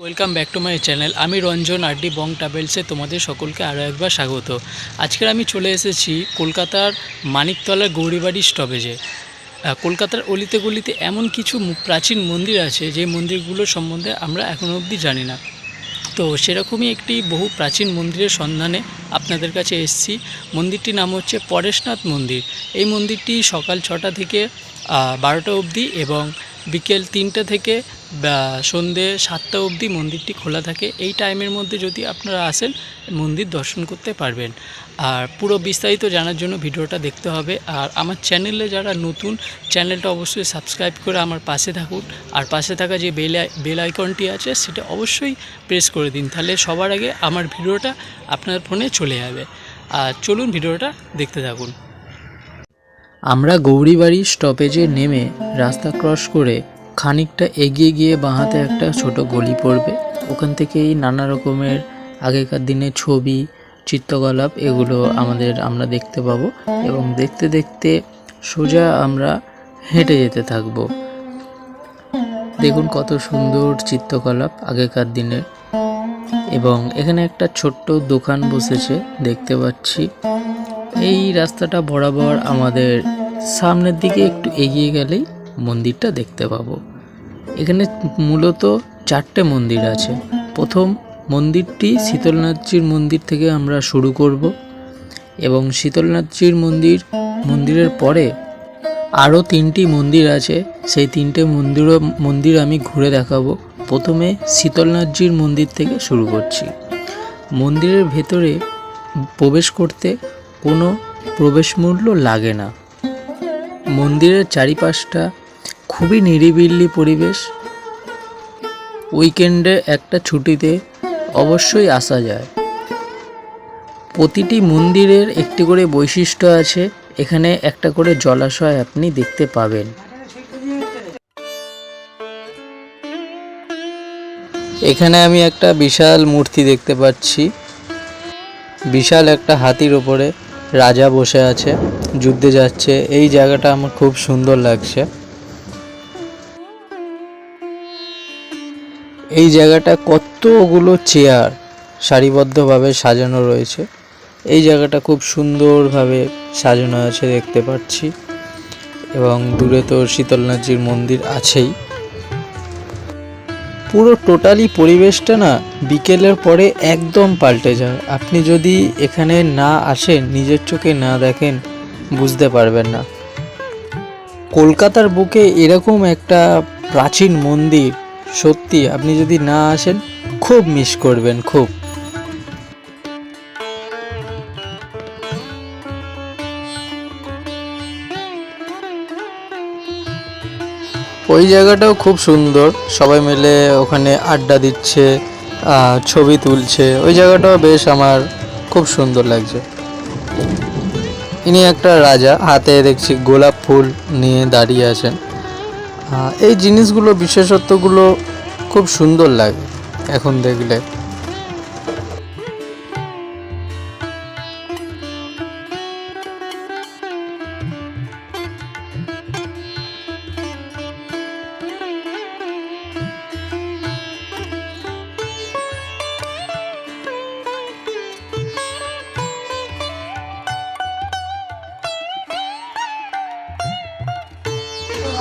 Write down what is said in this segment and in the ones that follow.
Welcome back to my channel আমি রঞ্জন আড্ডি বং ট্রাভেলসে তোমাদের সকলকে আরও একবার স্বাগত। আজকের আমি চলে এসেছি কলকাতার মানিকতলার গৌরীবাড়ি স্টপেজে কলকাতার অলিতে গলিতে এমন কিছু প্রাচীন মন্দির আছে, যে মন্দিরগুলো সম্বন্ধে আমরা এখনও অবধি জানি না। তো সেরকমই একটি বহু প্রাচীন মন্দিরের সন্ধানে আপনাদের কাছে এসেছি। মন্দিরটির নাম হচ্ছে পরেশনাথ মন্দির। এই মন্দিরটি সকাল ছটা থেকে বারোটা অবধি এবং বিকেল তিনটে থেকে সন্ধে সাতটা অবধি মন্দিরটি খোলা থাকে। এই টাইমের মধ্যে যদি আপনারা আসেন, মন্দির দর্শন করতে পারবেন। আর পুরো বিস্তারিত জানার জন্য ভিডিওটা দেখতে হবে। আর আমার চ্যানেলে যারা নতুন, চ্যানেলটা অবশ্যই সাবস্ক্রাইব করে আমার পাশে থাকুন। আর পাশে থাকা যে বেল বেল আইকনটি আছে, সেটা অবশ্যই প্রেস করে দিন। তাহলে সবার আগে আমার ভিডিওটা আপনার ফোনে চলে যাবে। আর চলুন ভিডিওটা দেখতে থাকুন। আমরা গৌরীবাড়ি স্টপেজে নেমে রাস্তা ক্রস করে খানিকটা এগিয়ে গিয়ে বাঁহাতে একটা ছোট গলি পড়বে। ওখান থেকেই নানা রকমের আগেকার দিনের ছবি, চিত্রকলাপ, এগুলো আমাদের আমরা দেখতে পাবো এবং দেখতে দেখতে সোজা আমরা হেঁটে যেতে থাকব। দেখুন কত সুন্দর চিত্রকলাপ আগেকার দিনের। এবং এখানে একটা ছোট্ট দোকান বসেছে, দেখতে পাচ্ছি। এই রাস্তাটা বরাবর আমাদের সামনের দিকে একটু এগিয়ে গেলেই মন্দিরটা দেখতে পাবো। এখানে মূলত চারটে মন্দির আছে। প্রথম মন্দিরটি শীতলনাথজির মন্দির থেকে আমরা শুরু করব এবং শীতলনাথজির মন্দির, মন্দিরের পরে আরও তিনটি মন্দির আছে। সেই তিনটে মন্দিরও, মন্দির আমি ঘুরে দেখাবো। প্রথমে শীতলনাথজির মন্দির থেকে শুরু করছি। মন্দিরের ভেতরে প্রবেশ করতে কোনো প্রবেশ মূল্য লাগে না। মন্দিরের চারিপাশটা খুবই নিরিবিলি পরিবেশ। উইকেন্ডে একটা ছুটিতে অবশ্যই আসা যায়। প্রতিটি মন্দিরের একটি করে বৈশিষ্ট্য আছে, এখানে একটা করে জলাশয় আপনি দেখতে পাবেন। এখানে আমি একটা বিশাল মূর্তি দেখতে পাচ্ছি। বিশাল একটা হাতির ওপরে রাজা বসে আছে, যুদ্ধে যাচ্ছে। এই জায়গাটা আমার খুব সুন্দর লাগছে। এই জায়গাটা কতগুলো চেয়ার সারিবদ্ধভাবে সাজানো রয়েছে। এই জায়গাটা খুব সুন্দরভাবে সাজানো আছে দেখতে পাচ্ছি। এবং দূরে তো শীতলনাথজির মন্দির আছেই। পুরো টোটালি পরিবেশটা না বিকেলের পরে একদম পাল্টে যায়। আপনি যদি এখানে না আসেন, নিজের চোখে না দেখেন, বুঝতে পারবেন না। কলকাতার বুকে এরকম একটা প্রাচীন মন্দির, সত্যি আপনি যদি না আসেন, খুব মিস করবেন, খুব। ওই জায়গাটাও খুব সুন্দর। সবাই মিলে ওখানে আড্ডা দিচ্ছে ছবি তুলছে। ওই জায়গাটাও বেশ আমার খুব সুন্দর লাগছে। ইনি একটা রাজা, হাতে দেখছি গোলাপ ফুল নিয়ে দাঁড়িয়ে আছেন। এই জিনিসগুলো, বিশেষত্বগুলো খুব সুন্দর লাগে এখন দেখলে।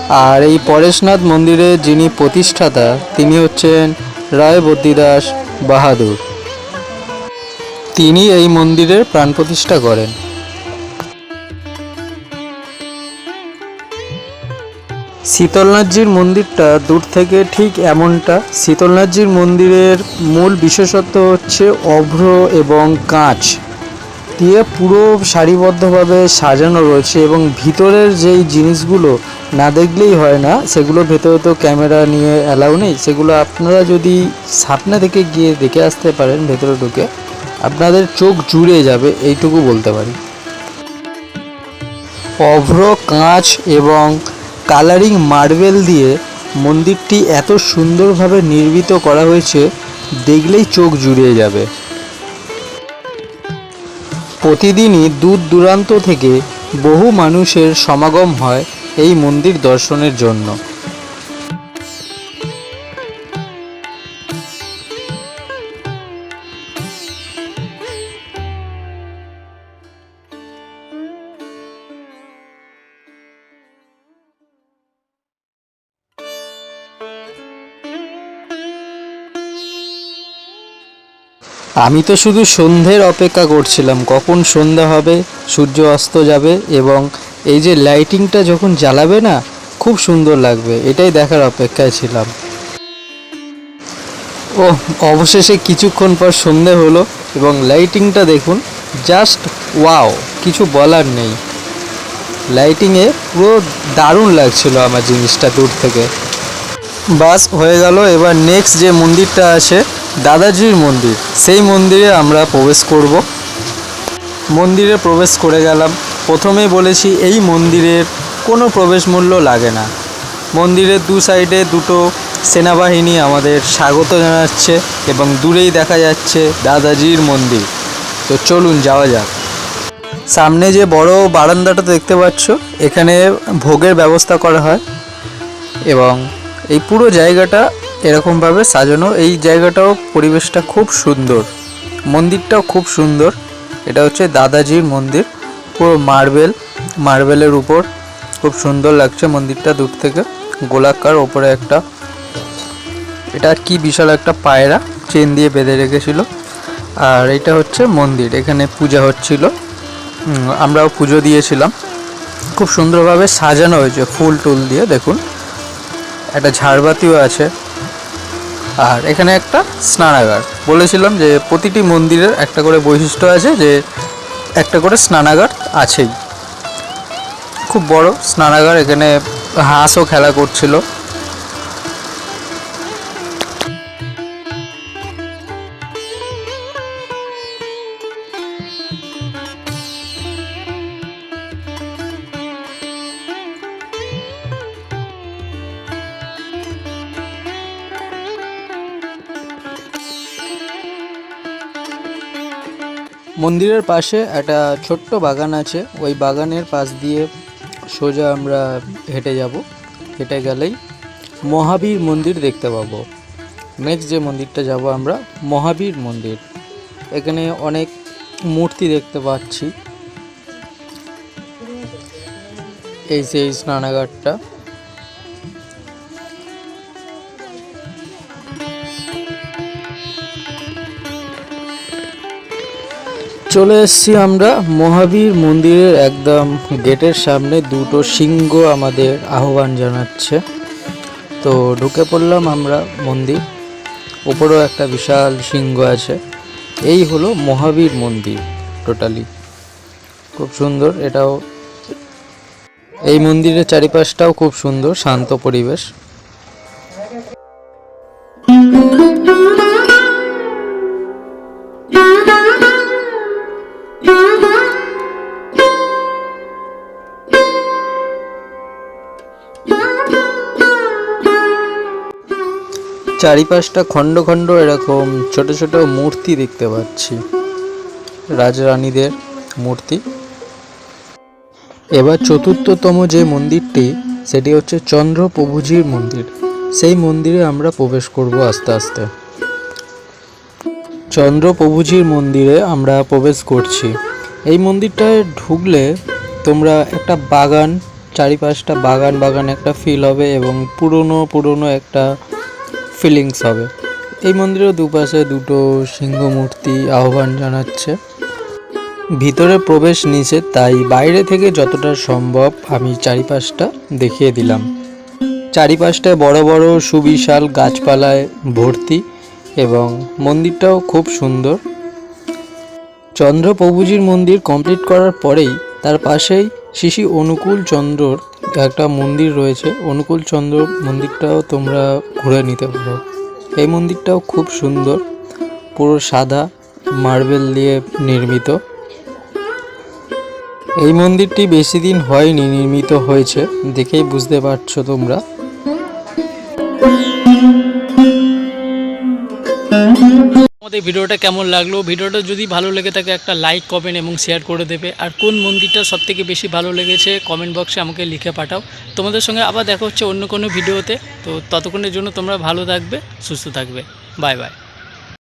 আর এই পরেশনাথ মন্দিরের যিনি প্রতিষ্ঠাতা, তিনি হচ্ছেন রায় বদ্রিদাস বাহাদুর। তিনি এই মন্দিরের প্রাণ প্রতিষ্ঠা করেন। শীতলনাথজির মন্দিরটা দূর থেকে ঠিক এমনটা, শীতলনাথজির মন্দিরের মূল বিশেষত্ব হচ্ছে অভ্র এবং কাঁচ দিয়ে পুরো সারিবদ্ধভাবে সাজানো রয়েছে এবং ভিতরের যেই জিনিসগুলো না দেখলেই হয় না। সেগুলো ভেতরে তো ক্যামেরা নিয়ে অ্যালাউ নেই। সেগুলো আপনারা যদি সামনে থেকে গিয়ে দেখে আসতে পারেন, ভেতরে ঢুকে, আপনাদের চোখ জুড়ে যাবে, এইটুকু বলতে পারি। অভ্র কাঁচ এবং কালারিং মার্বেল দিয়ে মন্দিরটি এত সুন্দরভাবে নির্মিত করা হয়েছে, দেখলেই চোখ জুড়িয়ে যাবে। প্রতিদিনই দূর দূরান্ত থেকে বহু মানুষের সমাগম হয়। এই মন্দির দর্শনের জন্য। আমি তো শুধু সন্ধ্যের অপেক্ষা করছিলাম, কখন সন্ধ্যা হবে, সূর্য অস্ত যাবে এবং এই যে লাইটিংটা যখন জ্বালাবে না, খুব সুন্দর লাগবে। এটাই দেখার অপেক্ষায় ছিলাম। ও অবশেষে কিছুক্ষণ পর সন্ধে হলো এবং লাইটিংটা দেখুন জাস্ট ওয়াও কিছু বলার নেই। লাইটিংয়ে পুরো দারুণ লাগছিল আমার জিনিসটা দূর থেকে। বাস হয়ে গেল, এবার নেক্সট যে মন্দিরটা আছে, দাদাজির মন্দির। সেই মন্দিরে আমরা প্রবেশ করব। মন্দিরে প্রবেশ করে গেলাম। প্রথমেই বলেছি, এই মন্দিরের কোনো প্রবেশ মূল্য লাগে না। মন্দিরের দু সাইডে দুটো সেনাবাহিনী আমাদের স্বাগত জানাচ্ছে এবং দূরেই দেখা যাচ্ছে দাদাজির মন্দির। তো চলুন, যাওয়া যাক। সামনে যে বড় বারান্দাটা দেখতে পাচ্ছ, এখানে ভোগের ব্যবস্থা করা হয় এবং এই পুরো জায়গাটা এরকমভাবে সাজানো। এই জায়গাটাও পরিবেশটা খুব সুন্দর, মন্দিরটাও খুব সুন্দর। এটা হচ্ছে দাদাজির মন্দির। পুরো মার্বেল, মার্বেলের উপর। খুব সুন্দর লাগছে মন্দিরটা দূর থেকে। গোলাকার ওপরে একটা। এটা কি বিশাল একটা পায়রা, চেন দিয়ে বেঁধে রেখেছিল। আর এটা হচ্ছে মন্দির, এখানে পূজা হচ্ছিল। আমরাও পুজো দিয়েছিলাম। খুব সুন্দরভাবে সাজানো হয়েছে ফুল টুল দিয়ে, দেখুন। একটা ঝাড়বাতিও আছে। আর এখানে একটা স্নানাগার। বলেছিলাম যে প্রতিটি মন্দিরের একটা করে বৈশিষ্ট্য আছে যে একটা করে স্নানাগার আছেই। খুব বড় স্নানাগার এখানে হাঁসও খেলা করছিল। মন্দিরের পাশে একটা ছোট্ট বাগান আছে। ওই বাগানের পাশ দিয়ে সোজা আমরা হেঁটে যাব। হেঁটে গেলেই মহাবীর মন্দির দেখতে পাবো। নেক্সট যে মন্দিরটা যাব আমরা, মহাবীর মন্দির। এখানে অনেক মূর্তি দেখতে পাচ্ছি। এই সেই স্নানাগারটা। চলে এসেছি আমরা মহাবীর মন্দিরের একদম গেটের সামনে। দুটো সিংহ আমাদের আহ্বান জানাচ্ছে। তো ঢুকে পড়লাম আমরা মন্দির। উপরেও একটা বিশাল সিংহ আছে। এই হলো মহাবীর মন্দির টোটালি খুব সুন্দর, এটাও এই মন্দিরের চারিপাশটাও খুব সুন্দর, শান্ত পরিবেশ। চারিপাশটা খণ্ড খণ্ড এরকম ছোট ছোট মূর্তি দেখতে পাচ্ছি। রাজরানীদের মূর্তি। এবার চতুর্থতম যে মন্দিরটি, সেটি হচ্ছে চন্দ্রপ্রভুজির মন্দির। সেই মন্দিরে আমরা প্রবেশ করব আস্তে আস্তে। চন্দ্রপ্রভুজির মন্দিরে আমরা প্রবেশ করছি। এই মন্দিরটায় ঢুকলে তোমরা একটা বাগান, চারিপাশটা বাগান বাগান একটা ফিল হবে এবং পুরনো পুরনো একটা ফিলিংস হবে। এই মন্দিরের দুপাশে দুটো সিংহ মূর্তি আহ্বান জানাচ্ছে। ভিতরে প্রবেশ নিষেধ, তাই বাইরে থেকে যতটা সম্ভব আমি চারিপাশটা দেখিয়ে দিলাম। চারিপাশটায় বড় বড় সুবিশাল গাছপালায় ভর্তি এবং মন্দিরটাও খুব সুন্দর। চন্দ্রপ্রভুজির মন্দির কমপ্লিট করার পরেই তার পাশেই শিশি অনুকূল চন্দ্রর একটা মন্দির রয়েছে। অনুকূল চন্দ্র মন্দিরটাও তোমরা ঘুরে নিতে পারো। এই মন্দিরটাও খুব সুন্দর। পুরো সাদা মার্বেল দিয়ে নির্মিত। এই মন্দিরটি বেশি দিন হয়নি নির্মিত হয়েছে, দেখেই বুঝতে পারছ তোমরা। আমাদের ভিডিওটা কেমন লাগল? ভিডিওটা যদি ভালো লেগে থাকে একটা লাইক কমেন্ট এবং শেয়ার করে দেবে। আর কোন মন্দিরটা সবথেকে বেশি ভালো লেগেছে কমেন্ট বক্সে আমাকে লিখে পাঠাও। তোমাদের সঙ্গে আবার দেখা হচ্ছে অন্য কোনো ভিডিওতে। তো ততক্ষণের জন্য তোমরা ভালো থাকবে, সুস্থ থাকবে। Bye bye